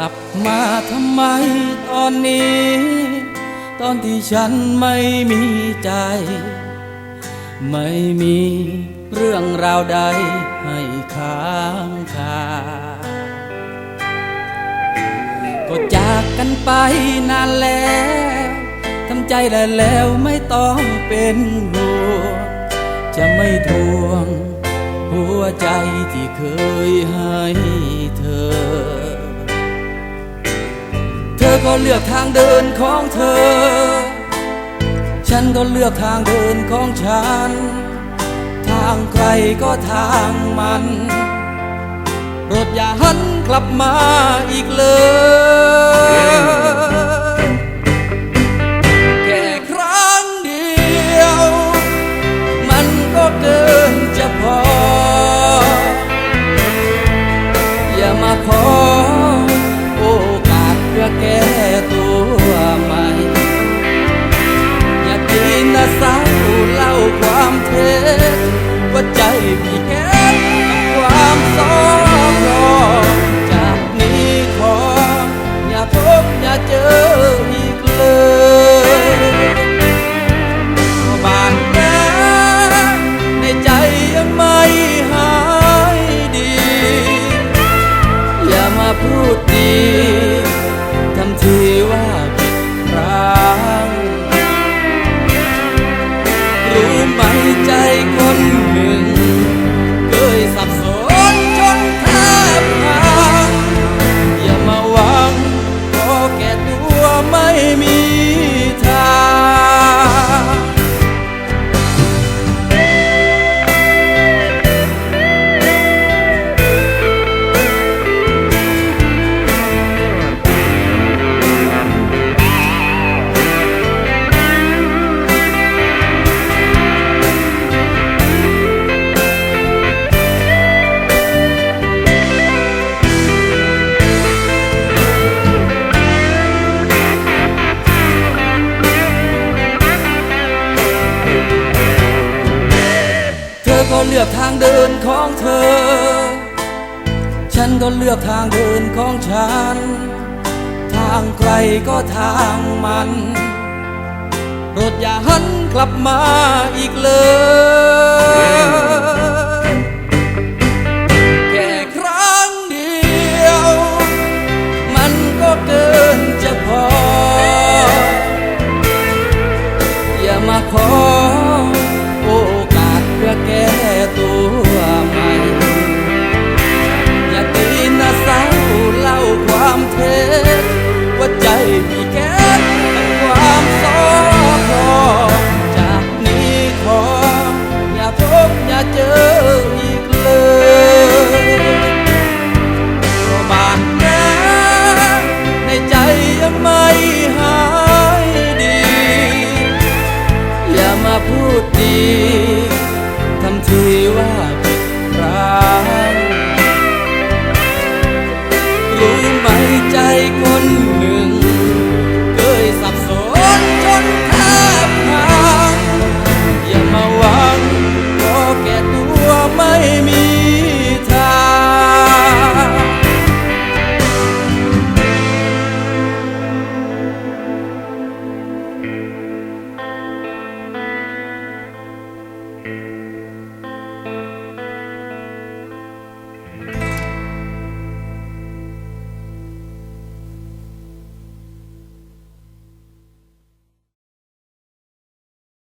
ลับมาทำไมตอนนี้ ตอนที่ฉันไม่มีใจ ไม่มีเรื่องราวใดให้ค้างคา ก็จากกันไปนานแล้วทำใจแล้แล้วไม่ต้องเป็นห่วงจะไม่ทวง หัวใจที่เคยให้เธอ เธอก็เลือกทางเดินของเธอ ฉันก็เลือกทางเดินของฉัน ทางใครก็ทางมันโปรดอย่าหันกลับมาอีกเลย พี่แค้นกับความสองรอจากนี้ขออย่าพบอย่าเจอ เลือกทางเดินของเธอ ฉันก็เลือกทางเดินของฉัน ทางใครก็ทางมันโปรดอย่าหันกลับมาอีกเลยแค่ครั้งเดียว มันก็เกิน ตัวใหม่อย่าตีนะสาวเล่าความเท็จว่าใจพี่แค้นกับความสอพอจากนี้ขออย่าพบอย่าเจออีกเลยบาดแผลในใจยังไม่หายดี อย่ามาพูดดี